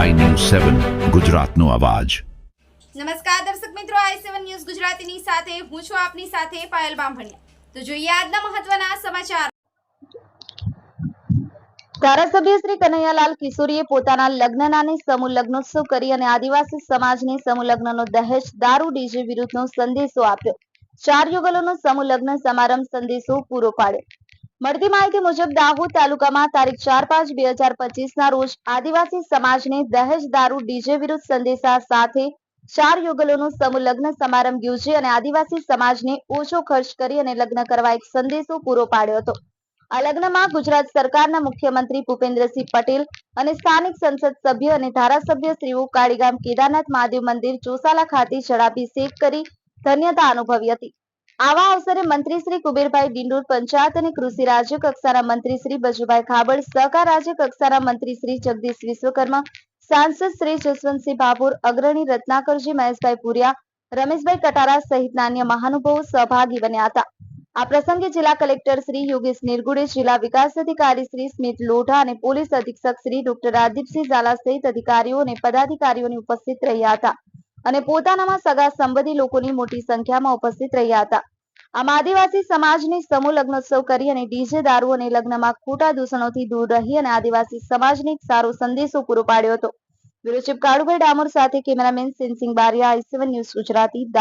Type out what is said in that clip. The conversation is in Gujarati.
સેવન ગુજરાતનો અવાજ. નમસ્કાર દર્શક મિત્રો આઈ સેવન ન્યૂઝ ગુજરાતીની સાથે હું છું આપની સાથે પાયલ બામભણિયા. તો જોઈએ આજના મહત્વના સમાચાર. ધારાસભ્ય શ્રી કનૈયાલાલ કિશોરીએ પોતાના લગ્નનાને સમૂહ લગ્નોત્સવ કરી અને આદિવાસી સમાજને સમૂહ લગ્નનો દહેજ દારૂ ડીજે વિરુદ્ધનો સંદેશો આપ્યો. ચાર યુગલોનો સમૂહ લગ્ન સમારંભ સંદેશો પૂરો પાડ્યો. મળતી માહિતી મુજબ દાહોદ તાલુકામાં તારીખ ચાર પાંચ બે હજાર પચીસના રોજ આદિવાસી સમાજને દહેજ દારૂ ડીજે વિરુદ્ધ સંદેશા સાથે ચાર યુગલોનો સમૂહ લગ્ન સમારંભ યોજી અને આદિવાસી સમાજને ઓછો ખર્ચ કરી અને લગ્ન કરવા એક સંદેશો પૂરો પાડ્યો હતો. આ લગ્નમાં ગુજરાત સરકારના મુખ્યમંત્રી ભૂપેન્દ્રસિંહ પટેલ અને સ્થાનિક સંસદ સભ્ય અને ધારાસભ્ય શ્રીઓ કાળીગામ કેદારનાથ મહાદેવ મંદિર ચોસાલા ખાતે જળાભિષેક કરી ધન્યતા અનુભવી હતી. આવા અવસરે મંત્રી શ્રી કુબેરભાઈ દિંડોર પંચાયત અને કૃષિ રાજ્ય કક્ષાના મંત્રી શ્રી બચુભાઈ ખાબડ, સહકાર રાજ્ય કક્ષાના મંત્રી શ્રી જગદીશ વિશ્વકર્મા, સાંસદ શ્રી જસવંતસિંહ ભાભોર, અગ્રણી રત્નાકરજી મહેશભાઈ પુરિયા, રમેશભાઈ કટારા સહિતના અન્ય મહાનુભાવો સહભાગી બન્યા હતા. આ પ્રસંગે જિલ્લા કલેક્ટર શ્રી યોગેશ નિર્ગુડે જિલ્લા વિકાસ અધિકારી શ્રી સ્મિત લોઢા અને પોલીસ અધિક્ષક શ્રી ડોક્ટર રાજદીપસિંહ ઝાલા સહિત અધિકારીઓ અને પદાધિકારીઓની ઉપસ્થિત રહ્યા હતા. અને પોતાનામાં સગા સંબંધી લોકોની મોટી સંખ્યામાં ઉપસ્થિત રહ્યા હતા આમ આદિવાસી સમાજની સમૂહ લગ્નોત્સવ કરી અને ડીજે દારૂ અને લગ્નમાં ખોટા દૂષણોથી દૂર રહી અને આદિવાસી સમાજને સારો સંદેશો પૂરો પાડ્યો હતો બ્યુરો કાળુભાઈ ડામોર સાથે cameraman સિંહસિંહ Bariya, I news Gujarati.